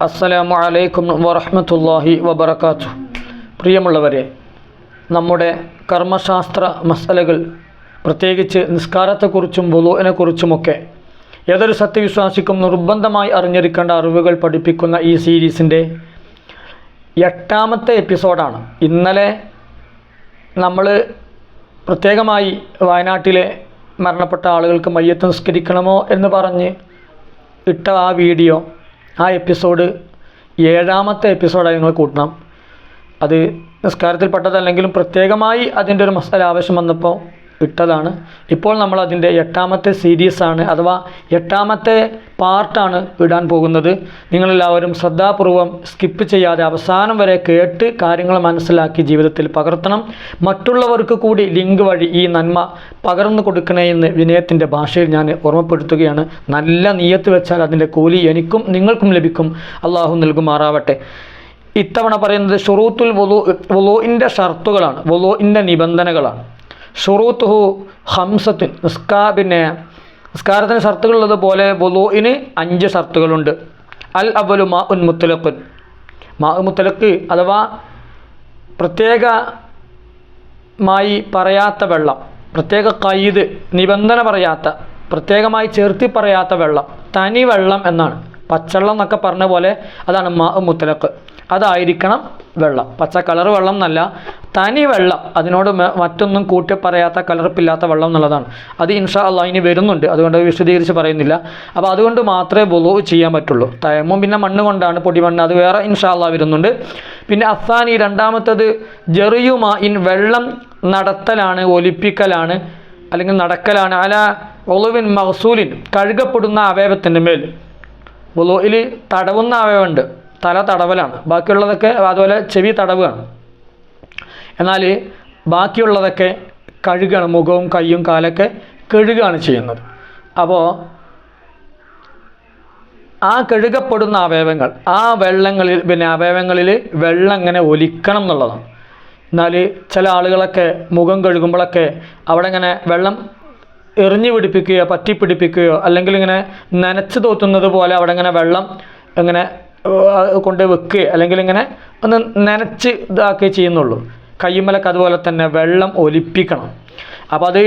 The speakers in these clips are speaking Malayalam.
അസ്സലാമു അലൈക്കും വറഹ്മത്തുള്ളാഹി വബറകാത്തു പ്രിയമുള്ളവരെ നമ്മുടെ കർമ്മശാസ്ത്ര മസലകൾ പ്രത്യേകിച്ച് നിസ്കാരത്തെക്കുറിച്ചും വുളുവിനെക്കുറിച്ചുമൊക്കെ ഏതൊരു സത്യവിശ്വാസിക്കും നിർബന്ധമായി അറിഞ്ഞിരിക്കേണ്ട അറിവുകൾ പഠിപ്പിക്കുന്ന ഈ സീരീസിന്റെ എട്ടാമത്തെ എപ്പിസോഡാണ്. ഇന്നലെ നമ്മൾ പ്രത്യേകമായി വയനാട്ടിലെ മരണപ്പെട്ട ആളുകൾക്ക് മയ്യത്ത് നിസ്കരിക്കണമോ എന്ന് പറഞ്ഞ് ഇട്ട ആ വീഡിയോ ആ എപ്പിസോഡ് ഏഴാമത്തെ എപ്പിസോഡായി നിങ്ങൾ കൂട്ടണം. അത് നിസ്കാരത്തിൽപ്പെട്ടതല്ലെങ്കിലും പ്രത്യേകമായി അതിന്റെ ഒരു മസാല ആവശ്യം വന്നപ്പോൾ ഇട്ടതാണ്. ഇപ്പോൾ നമ്മൾ അതിന്റെ എട്ടാമത്തെ സീരീസ് ആണ് അഥവാ എട്ടാമത്തെ പാർട്ടാണ് ഇടാൻ പോകുന്നത്. നിങ്ങളെല്ലാവരും ശ്രദ്ധാപൂർവം സ്കിപ്പ് ചെയ്യാതെ അവസാനം വരെ കേട്ട് കാര്യങ്ങൾ മനസ്സിലാക്കി ജീവിതത്തിൽ പകർത്തണം. മറ്റുള്ളവർക്ക് കൂടി ലിങ്ക് വഴി ഈ നന്മ പകർന്നു കൊടുക്കണേ എന്ന് വിനയത്തിന്റെ ഭാഷയിൽ ഞാൻ ഓർമ്മപ്പെടുത്തുകയാണ്. നല്ല നീയത്ത് വെച്ചാൽ അതിന്റെ കൂലി എനിക്കും നിങ്ങൾക്കും ലഭിക്കും. അള്ളാഹു നൽകുമാറാവട്ടെ. ഇത്തവണ പറയുന്നത് ഷുറൂത്തുൽ വൊലോ വൊലോയിന്റെ ഷർത്തുകളാണ് വൊലോയിന്റെ നിബന്ധനകളാണ്. ഷുറൂത്തുഹു ഹംസത്തിൻ നിസ്കാ പിന്നെ നിസ്കാരത്തിന് ഷർത്തുകളുള്ളത് പോലെ ബുലൂഇന് അഞ്ച് ഷർത്തുകളുണ്ട്. അൽ അവലു മാ ഉൻ മുത്തലഖുൻ. മാ ഉൻ മുത്തലക്ക് അഥവാ പ്രത്യേകമായി പറയാത്ത വെള്ളം പ്രത്യേക കൈത് നിബന്ധന പറയാത്ത പ്രത്യേകമായി ചേർത്തി പറയാത്ത വെള്ളം തനി വെള്ളം എന്നാണ്. പച്ചവെള്ളം എന്നൊക്കെ പറഞ്ഞ പോലെ അതാണ് മാ മുത്തലക്ക് അതായിരിക്കണം വെള്ളം. പച്ച കളർ വെള്ളം എന്നല്ല തനി വെള്ളം അതിനോട് മറ്റൊന്നും കൂട്ടി പറയാത്ത കലർപ്പില്ലാത്ത വെള്ളം എന്നുള്ളതാണ്. അത് ഇൻഷാ അള്ളാഹ് ഇനി വരുന്നുണ്ട്. അതുകൊണ്ട് വിശദീകരിച്ച് പറയുന്നില്ല. അപ്പോൾ അതുകൊണ്ട് മാത്രമേ ബുളു ചെയ്യാൻ പറ്റുള്ളൂ. തയമ്മും പിന്നെ മണ്ണ് കൊണ്ടാണ് പൊടിമണ്ണ് അത് വേറെ ഇൻഷാ അള്ളാഹ് വരുന്നുണ്ട്. പിന്നെ അസാനി രണ്ടാമത്തത് ജെറിയുമാ ഇൻ വെള്ളം നടത്തലാണ് ഒലിപ്പിക്കലാണ് അല്ലെങ്കിൽ നടക്കലാണ്. അല ഒളുവിൻ മഹസൂലിൻ കഴുകപ്പെടുന്ന അവയവത്തിന്റെ മേൽ. ബുലോയിൽ തടവുന്ന അവയവമുണ്ട്. തല തടവലാണ്. ബാക്കിയുള്ളതൊക്കെ അതുപോലെ ചെവി തടവുകയാണ്. എന്നാൽ ബാക്കിയുള്ളതൊക്കെ കഴുകാണ് മുഖവും കൈയും കാലൊക്കെ കഴുകുകയാണ് ചെയ്യുന്നത്. അപ്പോൾ ആ കഴുകപ്പെടുന്ന അവയവങ്ങൾ ആ വെള്ളങ്ങളിൽ പിന്നെ അവയവങ്ങളിൽ വെള്ളം ഇങ്ങനെ ഒലിക്കണം എന്നുള്ളതാണ്. എന്നാൽ ചില ആളുകളൊക്കെ മുഖം കഴുകുമ്പോഴൊക്കെ അവിടെ ഇങ്ങനെ വെള്ളം എറിഞ്ഞു പിടിപ്പിക്കുകയോ പറ്റി പിടിപ്പിക്കുകയോ അല്ലെങ്കിൽ ഇങ്ങനെ നനച്ച് തോത്തുന്നത് പോലെ അവിടെ ഇങ്ങനെ വെള്ളം ഇങ്ങനെ കൊണ്ട് വെക്കുകയോ അല്ലെങ്കിൽ ഇങ്ങനെ ഒന്ന് നനച്ച് ഇതാക്കുകയോ ചെയ്യുന്നുള്ളൂ. കയ്യുമ്മലൊക്കെ അതുപോലെ തന്നെ വെള്ളം ഒലിപ്പിക്കണം. അപ്പോൾ അത്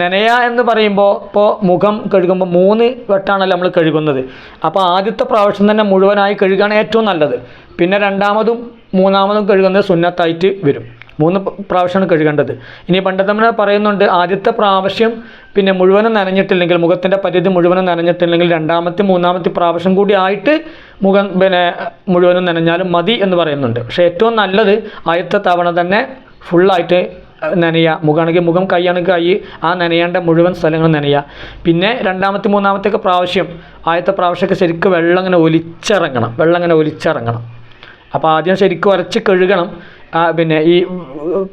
നനയ എന്ന് പറയുമ്പോൾ ഇപ്പോൾ മുഖം കഴുകുമ്പോൾ മൂന്ന് വെട്ടാണല്ലോ നമ്മൾ കഴുകുന്നത്. അപ്പോൾ ആദ്യത്തെ പ്രാവശ്യം തന്നെ മുഴുവനായി കഴുകുകയാണ് ഏറ്റവും നല്ലത്. പിന്നെ രണ്ടാമതും മൂന്നാമതും കഴുകുന്നത് സുന്നത്തായിട്ട് വരും. മൂന്ന് പ്രാവശ്യമാണ് കഴുകേണ്ടത് ഇനി നമ്മൾ പറയുന്നുണ്ട് ആദ്യത്തെ പ്രാവശ്യം പിന്നെ മുഴുവനും നനഞ്ഞിട്ടില്ലെങ്കിൽ മുഖത്തിന്റെ പരിധി മുഴുവനും നനഞ്ഞിട്ടില്ലെങ്കിൽ രണ്ടാമത്തെ മൂന്നാമത്തെ പ്രാവശ്യം കൂടി ആയിട്ട് മുഖം പിന്നെ മുഴുവനും നനഞ്ഞാലും മതി എന്ന് പറയുന്നുണ്ട്. പക്ഷേ ഏറ്റവും നല്ലത് ആദ്യത്തെ തവണ തന്നെ ഫുള്ളായിട്ട് നനയുക മുഖമാണെങ്കിൽ മുഖം കൈയാണെങ്കിൽ കൈ ആ നനയേണ്ട മുഴുവൻ സ്ഥലങ്ങൾ നനയുക പിന്നെ രണ്ടാമത്തെ മൂന്നാമത്തെ ഒക്കെ പ്രാവശ്യം ആദ്യത്തെ പ്രാവശ്യമൊക്കെ ശരിക്കും വെള്ളം ഇങ്ങനെ ഒലിച്ചിറങ്ങണം. വെള്ളം ഇങ്ങനെ ഒലിച്ചിറങ്ങണം. അപ്പോൾ ആദ്യം ശരിക്കും ഉരച്ച് കഴുകണം. പിന്നെ ഈ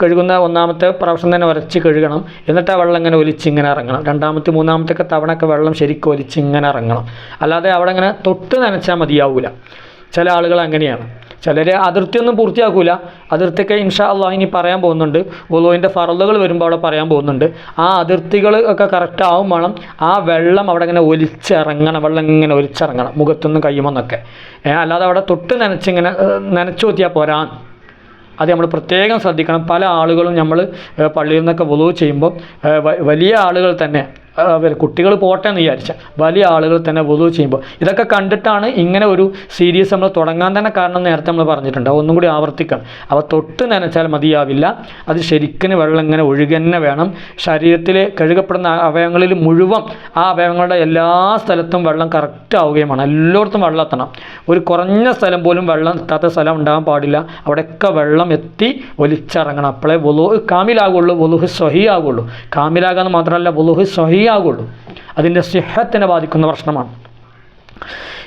കഴുകുന്ന ഒന്നാമത്തെ പ്രാവശ്യം തന്നെ ഉരച്ച് കഴുകണം. എന്നിട്ട് ആ വെള്ളം ഇങ്ങനെ ഒലിച്ച് ഇങ്ങനെ ഇറങ്ങണം. രണ്ടാമത്തെ മൂന്നാമത്തെ ഒക്കെ തവണയൊക്കെ വെള്ളം ശരിക്കും ഒലിച്ച് ഇങ്ങനെ ഇറങ്ങണം. അല്ലാതെ അവിടെ ഇങ്ങനെ തൊട്ട് നനച്ചാൽ മതിയാവില്ല ചില ആളുകൾ അങ്ങനെയാണ്. ചിലർ അതിർത്തിയൊന്നും പൂർത്തിയാക്കൂല. അതിർത്തിയൊക്കെ ഇൻഷാ അള്ളാ ഇനി പറയാൻ പോകുന്നുണ്ട്. ഉളുവിന്റെ ഫറലുകൾ വരുമ്പോൾ അവിടെ പറയാൻ പോകുന്നുണ്ട്. ആ അതിർത്തികൾ ഒക്കെ കറക്റ്റ് ആവും വേണം. ആ വെള്ളം അവിടെ ഇങ്ങനെ ഒലിച്ചിറങ്ങണം. വെള്ളം ഇങ്ങനെ ഒലിച്ചിറങ്ങണം. മുഖത്തുനിന്നും കയ്യുമെന്നൊക്കെ. അല്ലാതെ അവിടെ തൊട്ട് നനച്ചിങ്ങനെ നനച്ചു കൊത്തിയാൽ പോരാ. അത് നമ്മൾ പ്രത്യേകം ശ്രദ്ധിക്കണം. പല ആളുകളും നമ്മൾ പള്ളിയിൽ നിന്നൊക്കെ വുളു ചെയ്യുമ്പോൾ വലിയ ആളുകൾ തന്നെ കുട്ടികൾ പോട്ടെ എന്ന് വിചാരിച്ച വലിയ ആളുകൾ തന്നെ വുളു ചെയ്യുമ്പോൾ ഇതൊക്കെ കണ്ടിട്ടാണ് ഇങ്ങനെ ഒരു സീരീസ് നമ്മൾ തുടങ്ങാൻ തന്നെ കാരണം നേരത്തെ നമ്മൾ പറഞ്ഞിട്ടുണ്ട്. ഒന്നും കൂടി ആവർത്തിക്കാം. അവ തൊട്ട് നനച്ചാൽ മതിയാവില്ല. അത് ശരിക്കും വെള്ളം ഇങ്ങനെ ഒഴുകന്നെ വേണം. ശരീരത്തിൽ കഴുകപ്പെടുന്ന അവയവങ്ങളിൽ മുഴുവൻ ആ അവയവങ്ങളുടെ എല്ലാ സ്ഥലത്തും വെള്ളം കറക്റ്റ് ആവുകയും വേണം. എല്ലായിടത്തും വെള്ളം എത്തണം. ഒരു കുറഞ്ഞ സ്ഥലം പോലും വെള്ളം എത്താത്ത സ്ഥലം ഉണ്ടാകാൻ പാടില്ല. അവിടെയൊക്കെ വെള്ളം എത്തി ഒലിച്ചിറങ്ങണം. അപ്പോഴേ വുളുഹ് കാമിലാകുള്ളൂ. വുളുഹ് സ്വഹി ആകുള്ളൂ. കാമിലാകാന്ന് മാത്രമല്ല വുളുഹ് സ്വഹി ആകുള്ളൂ അതിന്റെ സിഹത്തിനെ ബാധിക്കുന്ന പ്രശ്നമാണ്.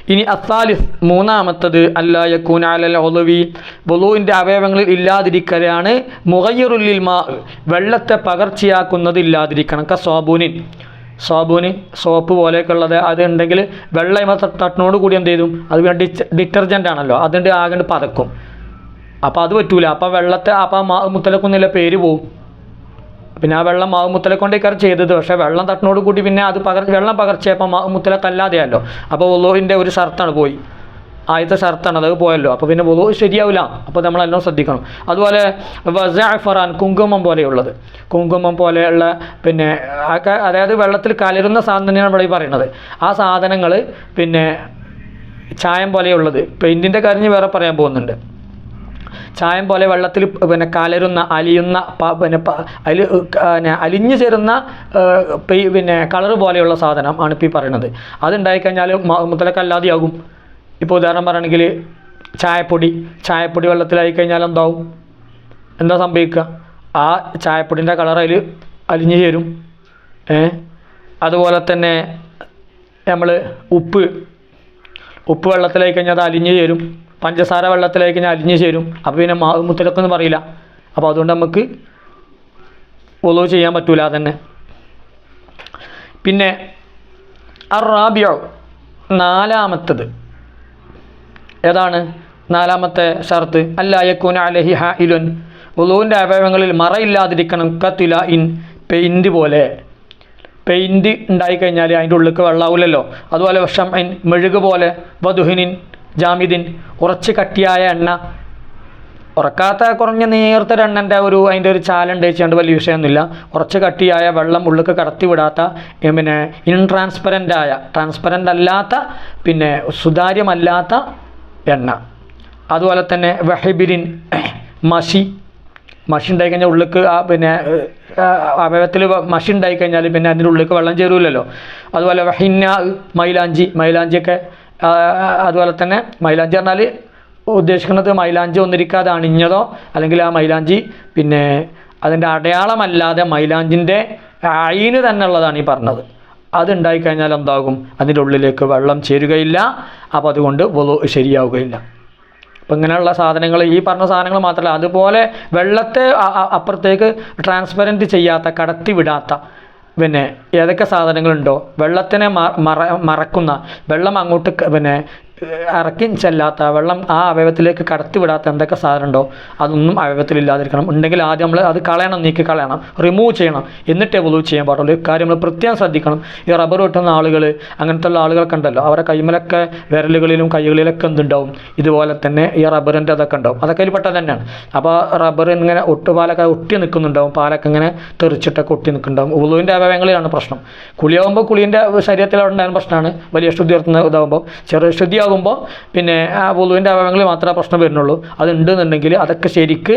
ഇനി അത്താലിഫ് മൂന്നാമത്തത് അല്ലായക്കൂൻ അലൽ ഒളുവി ബുളുവിന്റെ അവയവങ്ങളിൽ ഇല്ലാതിരിക്കലാണ് മുഹയ്യറുല്ലിൽ മാ വെള്ളത്തെ പകർച്ചയാക്കുന്നത് ഇല്ലാതിരിക്കണം. ക സോബൂനിൻ സോബൂന് സോപ്പ് പോലെയൊക്കെ ഉള്ളത് അത് ഉണ്ടെങ്കിൽ തട്ടിനോട് കൂടി എന്ത് ചെയ്തു? അത് ഡിറ്റർജന്റ് ആണല്ലോ. അതുകൊണ്ട് ആകണ്ട് പതക്കും. അപ്പോൾ അത് പറ്റൂല. അപ്പോൾ വെള്ളത്തെ അപ്പോൾ മുത്തലക്കുന്നില്ല പേര് പോവും. പിന്നെ ആ വെള്ളം മാവ് മുത്തലക്കൊണ്ടേക്കാണ് ചെയ്തത്. പക്ഷേ വെള്ളം തട്ടിനോട് കൂടി പിന്നെ അത് പകർ വെള്ളം പകർച്ചയപ്പോൾ മാവ് മുത്തലക്കല്ലാതെയല്ലോ അപ്പോൾ ഒള്ളോഹിന്റെ ഒരു ഷർത്താണ് പോയി. ആദ്യത്തെ ഷർത്താണ് അത് പോയല്ലോ. അപ്പോൾ പിന്നെ പൊതു ശരിയാവില്ല. അപ്പോൾ നമ്മളെല്ലാം ശ്രദ്ധിക്കണം. അതുപോലെ വസാഫറാൻ കുങ്കുമം പോലെയുള്ളത്. കുങ്കുമം പോലെയുള്ള പിന്നെ അതായത് വെള്ളത്തിൽ കലരുന്ന സാധനമാണ് ഇവിടെ ഈ പറയുന്നത്. ആ സാധനങ്ങൾ പിന്നെ ചായം പോലെയുള്ളത്. പെയിന്റിന്റെ കാര്യം വേറെ പറയാൻ പോകുന്നുണ്ട്. ചായം പോലെ വെള്ളത്തിൽ പിന്നെ കലരുന്ന അലിയുന്ന പിന്നെ അലി പിന്നെ അലിഞ്ഞു ചേരുന്ന പിന്നെ കളർ പോലെയുള്ള സാധനം ആണ് ഇപ്പോൾ ഈ പറയുന്നത് അതുണ്ടായിക്കഴിഞ്ഞാൽ മുതലക്കല്ലാതെയാകും ഇപ്പോൾ ഉദാഹരണം പറയുകയാണെങ്കിൽ ചായപ്പൊടി ചായപ്പൊടി വെള്ളത്തിലായി കഴിഞ്ഞാൽ എന്താവും? എന്താ സംഭവിക്കുക? ആ ചായപ്പൊടിന്റെ കളർ അതിൽ അലിഞ്ഞു ചേരും. ഏ? അതുപോലെ തന്നെ നമ്മൾ ഉപ്പ് ഉപ്പ് വെള്ളത്തിലായി കഴിഞ്ഞാൽ അത് അലിഞ്ഞു ചേരും. പഞ്ചസാര വെള്ളത്തിലേക്ക് ഞാൻ അലിഞ്ഞു ചേരും. അപ്പോൾ പിന്നെ മാവ് മുത്തലക്കൊന്നും പറയില്ല. അപ്പോൾ അതുകൊണ്ട് നമുക്ക് ഒലോ ചെയ്യാൻ പറ്റൂല തന്നെ പിന്നെ അറാബിയോ നാലാമത്തത്. ഏതാണ്? നാലാമത്തെ ഷർത്ത്. അല്ല യക്കൂന അലഹി ഹ ഇലുൻ ഉളുവിന്റെ അവയവങ്ങളിൽ മറയില്ലാതിരിക്കണം. കത്തില ഇൻ പെയിന്റ് പോലെ. പെയിന്റ് ഉണ്ടായിക്കഴിഞ്ഞാൽ അതിന്റെ ഉള്ളിലേക്ക് വെള്ളമാവില്ലല്ലോ അതുപോലെ ഇൻ മെഴുക് പോലെ. വധുഹിനിൻ. ജാമിദിൻ കുറച്ച് കട്ടിയായ എണ്ണ. ഉറക്കാത്ത കുറഞ്ഞ നേർത്ത എണ്ണന്റെ ഒരു അതിന്റെ ഒരു ചാലുണ്ട് വലിയ വിഷയമൊന്നുമില്ല. കുറച്ച് കട്ടിയായ വെള്ളം ഉള്ളിലേക്ക് കടത്തി വിടാത്ത പിന്നെ ഇൻട്രാൻസ്പെറന്റായ ട്രാൻസ്പെറന്റ് അല്ലാത്ത പിന്നെ സുതാര്യമല്ലാത്ത എണ്ണ. അതുപോലെ തന്നെ വെഹിബിരിൻ മഷി. മഷി ഉണ്ടായി കഴിഞ്ഞാൽ ഉള്ളിക്ക് ആ പിന്നെ അവയവത്തിൽ മഷി ഉണ്ടായി കഴിഞ്ഞാൽ പിന്നെ അതിന്റെ ഉള്ളിലേക്ക് വെള്ളം ചേരൂലല്ലോ. അതുപോലെ വഹിന്ന മൈലാഞ്ചി മൈലാഞ്ചിയൊക്കെ അതുപോലെ തന്നെ മൈലാഞ്ചി പറഞ്ഞാൽ ഉദ്ദേശിക്കുന്നത് മൈലാഞ്ചി ഒന്നിരിക്കാതെ അണിഞ്ഞതോ അല്ലെങ്കിൽ ആ മൈലാഞ്ചി പിന്നെ അതിന്റെ അടയാളമല്ലാതെ മൈലാഞ്ചിന്റെ അയിന് തന്നെ ഉള്ളതാണ് ഈ പറഞ്ഞത്. അതുണ്ടായി കഴിഞ്ഞാൽ എന്താകും? അതിന്റെ ഉള്ളിലേക്ക് വെള്ളം ചേരുകയില്ല. അപ്പോൾ അതുകൊണ്ട് ശരിയാവുകയില്ല. അപ്പം ഇങ്ങനെയുള്ള സാധനങ്ങൾ ഈ പറഞ്ഞ സാധനങ്ങൾ മാത്രമല്ല അതുപോലെ വെള്ളത്തെ അപ്പുറത്തേക്ക് ട്രാൻസ്പെറന്റ് ചെയ്യാത്ത കടത്തി വിടാത്ത പിന്നെ ഏതൊക്കെ സാധനങ്ങളുണ്ടോ വെള്ളത്തിനെ മറ മറക്കുന്ന വെള്ളം അങ്ങോട്ട് പിന്നെ ഇറക്കി ചെല്ലാത്ത വെള്ളം ആ അവയവത്തിലേക്ക് കടത്തി വിടാത്ത എന്തൊക്കെ സാധനം ഉണ്ടോ അതൊന്നും അവയവത്തിലില്ലാതിരിക്കണം ഉണ്ടെങ്കിൽ ആദ്യം നമ്മൾ അത് കളയണം നീക്കി കളയണം റിമൂവ് ചെയ്യണം എന്നിട്ടേ വുളു ചെയ്യാൻ പാടുള്ളൂ. കാര്യം നമ്മൾ പ്രത്യേകം ശ്രദ്ധിക്കണം. ഈ റബ്ബർ വെട്ടുന്ന ആളുകൾ അങ്ങനത്തെ ഉള്ള ആളുകളൊക്കെ ഉണ്ടല്ലോ അവരെ കൈമലൊക്കെ വിരലുകളിലും കൈകളിലൊക്കെ എന്തുണ്ടാവും? ഇതുപോലെ തന്നെ ഈ റബ്ബറിന്റെ അതൊക്കെ ഉണ്ടാവും. അതൊക്കെ അതിൽ പെട്ടത് തന്നെയാണ്. അപ്പോൾ റബ്ബർ ഇങ്ങനെ ഒട്ടുപാലൊക്കെ ഒട്ടി നിൽക്കുന്നുണ്ടാവും പാലൊക്കെ ഇങ്ങനെ തെറിച്ചിട്ടൊക്കെ ഒട്ടി നിൽക്കുന്നുണ്ടാവും. ഉളുവിന്റെ അവയവങ്ങളിലാണ് പ്രശ്നം. കുളിയാകുമ്പോൾ കുളിന്റെ ശരീരത്തിൽ അവിടെ ഉണ്ടായിരുന്ന പ്രശ്നമാണ്. വലിയ ശുദ്ധി ഉയർത്തുന്ന ഇതാകുമ്പോൾ ചെറിയ ശുദ്ധിയാകുമ്പോൾ പിന്നെ ആ വുളുവിന്റെ അവയവങ്ങളിൽ മാത്രമേ പ്രശ്നം വരുന്നുള്ളൂ. അതുണ്ടെന്നുണ്ടെങ്കിൽ അതൊക്കെ ശരിക്ക്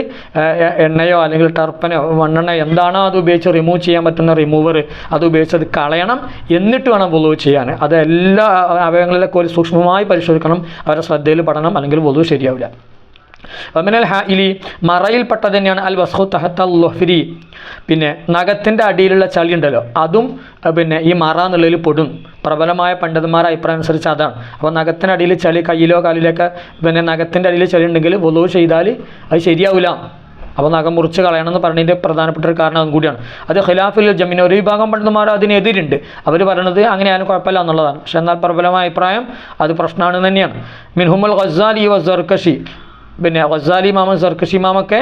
എണ്ണയോ അല്ലെങ്കിൽ ടർപ്പനോ മണ്ണെണ്ണ എന്താണോ അത് ഉപയോഗിച്ച് റിമൂവ് ചെയ്യാൻ പറ്റുന്ന റിമൂവർ അത് ഉപയോഗിച്ച് അത് കളയണം എന്നിട്ട് വേണം വുളു ചെയ്യാൻ. അത് എല്ലാ അവയവങ്ങളിലൊക്കെ ഒരു സൂക്ഷ്മമായി പരിശോധിക്കണം അവരുടെ ശ്രദ്ധയിൽ പെടണം അല്ലെങ്കിൽ വുളു ശരിയാവില്ല. വമിനൽ മറയിൽപ്പെട്ടത് തന്നെയാണ് അൽ വസ്ഹു തഹത്ത ലൊഹ്രി പിന്നെ നഖത്തിന്റെ അടിയിലുള്ള ചളി ഉണ്ടല്ലോ അതും പിന്നെ ഈ മറ എന്നുള്ളതിൽ പൊടും. പ്രബലമായ പണ്ഡിതന്മാരുടെ അഭിപ്രായം അനുസരിച്ച് അതാണ്. അപ്പോൾ അടിയിൽ ചളി കയ്യിലോ കാലിലൊക്കെ പിന്നെ നഖത്തിന്റെ അടിയിൽ ചളി ഉണ്ടെങ്കിൽ വലു ചെയ്താൽ അത് ശരിയാവില്ല. അപ്പോൾ നഖം മുറിച്ച് കളയണം എന്ന് പറഞ്ഞതിന്റെ പ്രധാനപ്പെട്ട ഒരു കാരണം അതും കൂടിയാണ്. അത് ഖിലാഫിൽ ജമീൻ ഒരു വിഭാഗം പണ്ഡിതന്മാർ അതിനെതിരുണ്ട്. അവർ പറയണത് അങ്ങനെയാലും കുഴപ്പമില്ല എന്നുള്ളതാണ്. പക്ഷെ എന്നാൽ പ്രബലമായ അഭിപ്രായം അത് പ്രശ്നമാണ് തന്നെയാണ്. മിൻഹുമൽ ഖസാലി വസർക്കഷി പിന്നെ ഗസാലി മാമൻ സർക്കഷി മാമൊക്കെ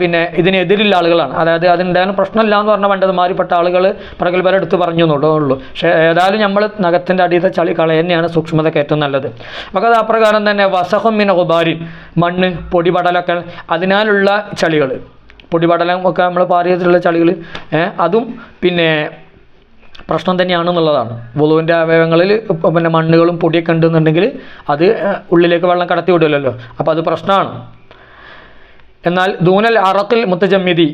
പിന്നെ ഇതിനെതിരുള്ള ആളുകളാണ്. അതായത് അതിന്റെ പ്രശ്നമില്ല എന്ന് പറഞ്ഞ പണ്ടതുമാരിപ്പെട്ട ആളുകൾ പ്രഗത്ഭരെടുത്ത് പറഞ്ഞു എന്നുള്ളൂ പക്ഷേ ഏതായാലും നമ്മൾ നഖത്തിന്റെ അടിയത്തെ ചളി കളയ തന്നെയാണ് സൂക്ഷ്മതയ്ക്ക് ഏറ്റവും നല്ലത്. അപ്പോൾ അത് അപ്രകാരം തന്നെ വസഹം മിന ഉപാരി മണ്ണ് പൊടിപടലൊക്കെ അതിനാലുള്ള ചളികൾ പൊടിപടലം ഒക്കെ നമ്മൾ പാറിയതിലുള്ള ചളികൾ അതും പിന്നെ പ്രശ്നം തന്നെയാണ് തന്നെയാണെന്നുള്ളതാണ്. വുളുവിന്റെ അവയവങ്ങളിൽ പിന്നെ മണ്ണുകളും പൊടിയൊക്കെ ഉണ്ടെന്നുണ്ടെങ്കിൽ അത് ഉള്ളിലേക്ക് വെള്ളം കടത്തി വിടില്ലല്ലോ അപ്പോൾ അത് പ്രശ്നമാണ്. എന്നാൽ ദൂനൽ അറത്തിൽ മുത്തജമ്മിതി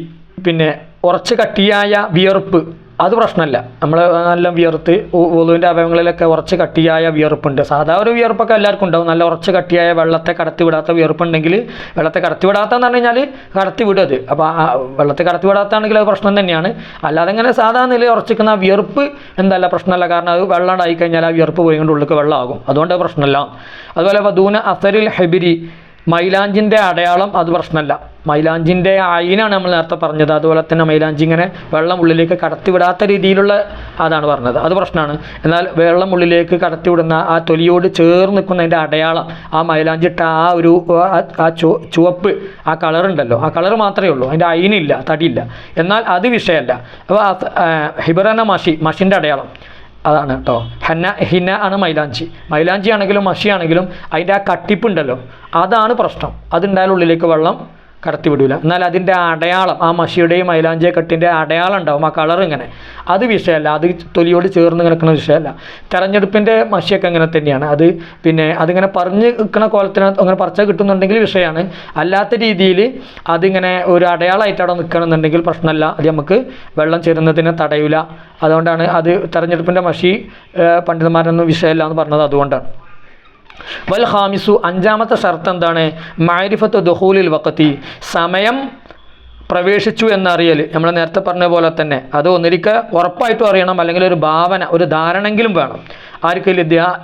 പിന്നെ ഉറച്ച് കട്ടിയായ വിയർപ്പ് അത് പ്രശ്നമല്ല നമ്മൾ നല്ല വിയർത്ത് വധുവിന്റെ അവയവങ്ങളിലൊക്കെ ഉറച്ച് കട്ടിയായ വിയർപ്പുണ്ട്. സാധാ ഒരു വിയർപ്പൊക്കെ എല്ലാവർക്കും ഉണ്ടാവും. നല്ല ഉറച്ച് കട്ടിയായ വെള്ളത്തെ കടത്തി വിടാത്ത വിയർപ്പുണ്ടെങ്കിൽ വെള്ളത്തെ കടത്തി വിടാത്തതെന്ന് പറഞ്ഞു കഴിഞ്ഞാൽ കടത്തി വിടും അത്. അപ്പോൾ ആ വെള്ളത്തെ കടത്തി വിടാത്താണെങ്കിൽ അത് പ്രശ്നം തന്നെയാണ്. അല്ലാതെ ഇങ്ങനെ സാധാ നിലയിൽ ഉറച്ചിക്കുന്ന ആ വിയർപ്പ് എന്തല്ല പ്രശ്നമല്ല. കാരണം അത് വെള്ളം ഉണ്ടായി കഴിഞ്ഞാൽ ആ വിയർപ്പ് പോയി കൊണ്ട് ഉള്ളിലേക്ക് വെള്ളമാകും. അതുകൊണ്ട് അത് പ്രശ്നമല്ല അതുപോലെ വധൂന അസരിൽ ഹെബിരി മൈലാഞ്ചിന്റെ അടയാളം അത് പ്രശ്നമല്ല. മൈലാഞ്ചിന്റെ അയിനാണ് നമ്മൾ നേരത്തെ പറഞ്ഞത്. അതുപോലെ തന്നെ മൈലാഞ്ചി ഇങ്ങനെ വെള്ളം ഉള്ളിലേക്ക് കടത്തിവിടാത്ത രീതിയിലുള്ള അതാണ് പറഞ്ഞത്. അത് പ്രശ്നമാണ്. എന്നാൽ വെള്ളം ഉള്ളിലേക്ക് കടത്തിവിടുന്ന ആ തൊലിയോട് ചേർന്ന് നിൽക്കുന്നതിന്റെ അടയാളം ആ മൈലാഞ്ചിട്ട ആ ഒരു ആ- ചുവപ്പ് ആ കളർ ഉണ്ടല്ലോ. ആ കളർ മാത്രമേ ഉള്ളൂ. അതിന്റെ അയിനില്ല തടിയില്ല. എന്നാൽ അത് വിഷയമല്ല. അപ്പോൾ ഹിബറന മഷി മഷിന്റെ അടയാളം. അതാണ് കേട്ടോ ഹന്ന ഹിന ആണ് മൈലാഞ്ചി. മൈലാഞ്ചി ആണെങ്കിലും മഷി ആണെങ്കിലും അതിന്റെ ആ കട്ടിപ്പുണ്ടല്ലോ. അതാണ് പ്രശ്നം. അതുണ്ടായാലുള്ളിലേക്ക് വെള്ളം കടത്തി വിടൂല എന്നാൽ അതിന്റെ അടയാളം ആ മഷിയുടെയും മൈലാഞ്ചിയ കട്ടിന്റെ അടയാളം ഉണ്ടാവും ആ കളർ ഇങ്ങനെ. അത് വിഷയമല്ല അത് തൊലിയോട് ചേർന്ന് കിടക്കുന്ന വിഷയമല്ല. തെരഞ്ഞെടുപ്പിന്റെ മഷിയൊക്കെ അങ്ങനെ തന്നെയാണ്. അത് പിന്നെ അതിങ്ങനെ പറഞ്ഞ് നിൽക്കുന്ന കോലത്തിന് അങ്ങനെ പറിച്ചാൽ കിട്ടുന്നുണ്ടെങ്കിൽ വിഷയമാണ്. അല്ലാത്ത രീതിയിൽ അതിങ്ങനെ ഒരു അടയാളമായിട്ട് അവിടെ നിൽക്കണമെന്നുണ്ടെങ്കിൽ പ്രശ്നമല്ല. അത് നമുക്ക് വെള്ളം ചേരുന്നതിനെ തടയില്ല അതുകൊണ്ടാണ് അത് തെരഞ്ഞെടുപ്പിന്റെ മഷി പണ്ഡിതന്മാരൊന്നും വിഷയമല്ല എന്ന് പറഞ്ഞത് അതുകൊണ്ടാണ്. വൽ ഹാമിസു അഞ്ചാമത്തെ ഷർത്ത് എന്താണ്? മാരിഫത്ത് ദുഹൂലിൽ വക്കത്തി സമയം പ്രവേശിച്ചു എന്നറിയൽ. നമ്മൾ നേരത്തെ പറഞ്ഞ പോലെ തന്നെ. അത് ഒന്നിരിക്ക ഉറപ്പായിട്ടും അറിയണം. അല്ലെങ്കിൽ ഒരു ഭാവന ഒരു ധാരണെങ്കിലും വേണം. ആർക്ക്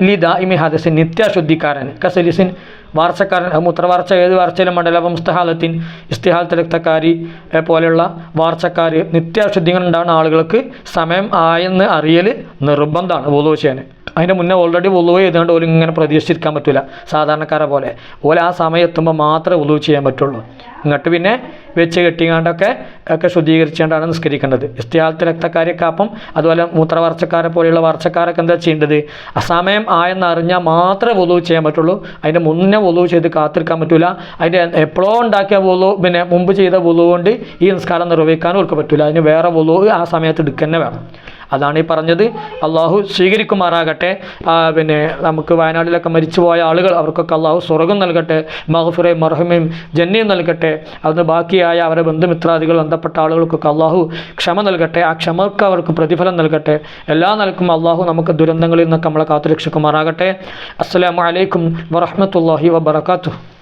ലിദ ഇമി ഹദസിൻ നിത്യാശുദ്ധിക്കാരൻ. കസലിസിൻ വാർച്ചക്കാരൻ മൂത്രവാർച്ച ഏത് വാർച്ചയിലും മണ്ഡലം ഇസ്തഹാലത്തിൻ ഇസ്തിഹാലത്ത് രക്തക്കാരി ഏ, പോലെയുള്ള വാർച്ചക്കാർ നിത്യാശുദ്ധികൾ ഉണ്ടാകുന്ന ആളുകൾക്ക് സമയം ആയെന്ന് അറിയൽ നിർബന്ധമാണ്. ചെയ്യാൻ അതിന്റെ മുന്നേ ഓൾറെഡി വുളു ചെയ്തുകൊണ്ട് ഓലും ഇങ്ങനെ പ്രതീക്ഷിച്ചിരിക്കാൻ പറ്റില്ല സാധാരണക്കാരെ പോലെ. ഓല ആ സമയം എത്തുമ്പോൾ മാത്രമേ വുളു ചെയ്യാൻ പറ്റുള്ളൂ. എന്നിട്ട് പിന്നെ വെച്ച് കെട്ടിങ്ങാണ്ടൊക്കെ ഒക്കെ ശുദ്ധീകരിച്ചുകൊണ്ടാണ് നിസ്കരിക്കേണ്ടത്. ഇസ്തിഹാലത്ത് രക്തക്കാരൊക്കെ അപ്പം അതുപോലെ മൂത്രവർച്ചക്കാരെ പോലെയുള്ള വർച്ചക്കാരൊക്കെ എന്താ ചെയ്യേണ്ടത്? ആ സമയം ആയെന്ന് അറിഞ്ഞാൽ മാത്രമേ വുളു ചെയ്യാൻ പറ്റുള്ളൂ. അതിന്റെ മുന്നേ വുളു ചെയ്ത് കാത്തിരിക്കാൻ പറ്റില്ല അതിന്റെ എപ്പോഴോ ഉണ്ടാക്കിയ ഉളു പിന്നെ മുമ്പ് ചെയ്ത വുളു കൊണ്ട് ഈ നിസ്കാരം നിർവഹിക്കാനും ഒക്കെ പറ്റില്ല അതിന് വേറെ വുളു ആ സമയത്ത് എടുക്കുക തന്നെ വേണം. അതാണ് ഈ പറഞ്ഞത്. അള്ളാഹു സ്വീകരിക്കുമാറാകട്ടെ. പിന്നെ നമുക്ക് വയനാട്ടിലൊക്കെ മരിച്ചുപോയ ആളുകൾ അവർക്കൊക്കെ അള്ളാഹു സ്വർഗം നൽകട്ടെ മഹഫുറെ മർഹമയും ജന്നയും നൽകട്ടെ. അതിന് ബാക്കിയായ അവരെ ബന്ധുമിത്രാദികൾ ബന്ധപ്പെട്ട ആളുകൾക്കൊക്കെ അള്ളാഹു ക്ഷമ നൽകട്ടെ. ആ ക്ഷമക്ക് അവർക്ക് പ്രതിഫലം നൽകട്ടെ. എല്ലാ നിലക്കും അള്ളാഹു നമുക്ക് ദുരന്തങ്ങളിൽ നിന്നൊക്കെ നമ്മളെ കാത്തുരക്ഷിക്കുമാറാകട്ടെ. അസ്സലാമു അലൈക്കും വറഹ്മത്തുള്ളാഹി വബറകാതുഹു.